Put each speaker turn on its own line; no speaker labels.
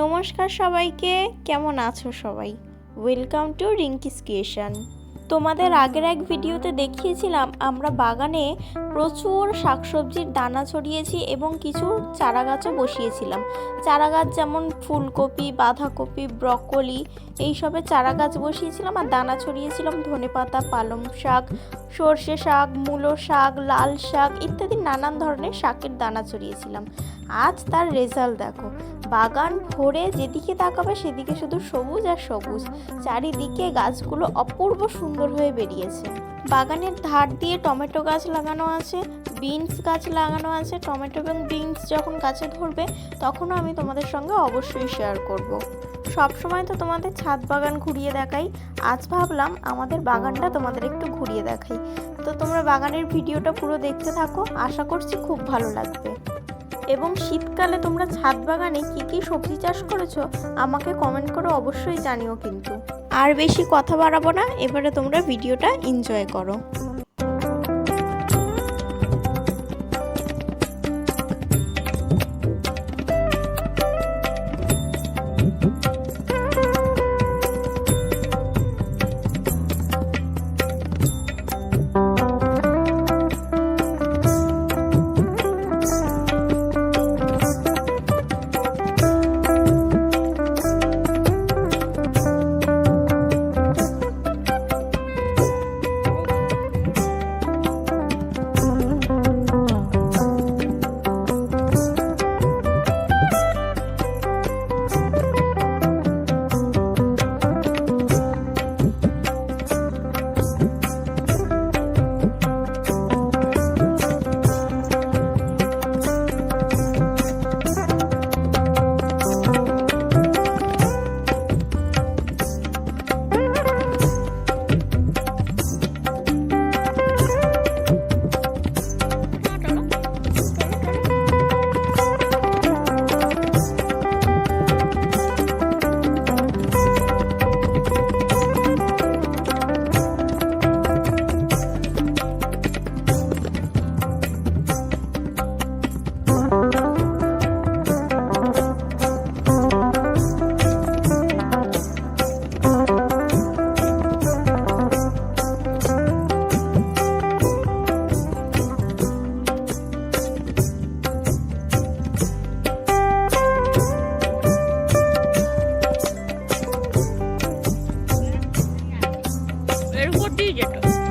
নমস্কার সবাইকে, কেমন আছো সবাই? ওয়েলকাম টু রিঙ্কিস ক্রিয়েশন তোমাদের আগের এক ভিডিওতে দেখিয়েছিলাম, আমরা বাগানে প্রচুর শাকসবজির দানা ছড়িয়েছি এবং কিছু চারা গাছও বসিয়েছিলাম। চারা গাছ যেমন ফুলকপি, বাঁধাকপি, ব্রকলি এইসবের চারা গাছ বসিয়েছিলাম আর দানা ছড়িয়েছিলাম, ধনেপাতা, পালং শাক, সর্ষে শাক, মূলো শাক, লাল শাক ইত্যাদি নানান ধরনের শাকের দানা ছড়িয়েছিলাম। আজ তার রেজাল্ট দেখো। বাগান ভরে যেদিকে তাকাবে সেদিকে শুধু সবুজ আর সবুজ। চারিদিকে গাছগুলো অপূর্ব সুন্দর হয়ে বেরিয়েছে। বাগানের ধার দিয়ে টমেটো গাছ লাগানো আছে, বিনস গাছ লাগানো আছে। টমেটো এবং বিনস যখন গাছে ধরবে, তখনও আমি তোমাদের সঙ্গে অবশ্যই শেয়ার করব। সব সময় তো তোমাদের ছাদ বাগান ঘুরিয়ে দেখাই। আজ ভাবলাম আমাদের বাগানটা তোমাদের একটু ঘুরিয়ে দেখাই। তো তোমরা বাগানের ভিডিওটা পুরো দেখতে থাকো। আশা করছি খুব ভালো লাগবে। এবং শীতকালে তোমরা ছাদ বাগানে কি কি সবজি চাষ করেছ, আমাকে কমেন্ট করে অবশ্যই জানিও কিন্তু। আর বেশি কথা বাড়াবো না, এবারে তোমরা ভিডিওটা এনজয় করো। what do you get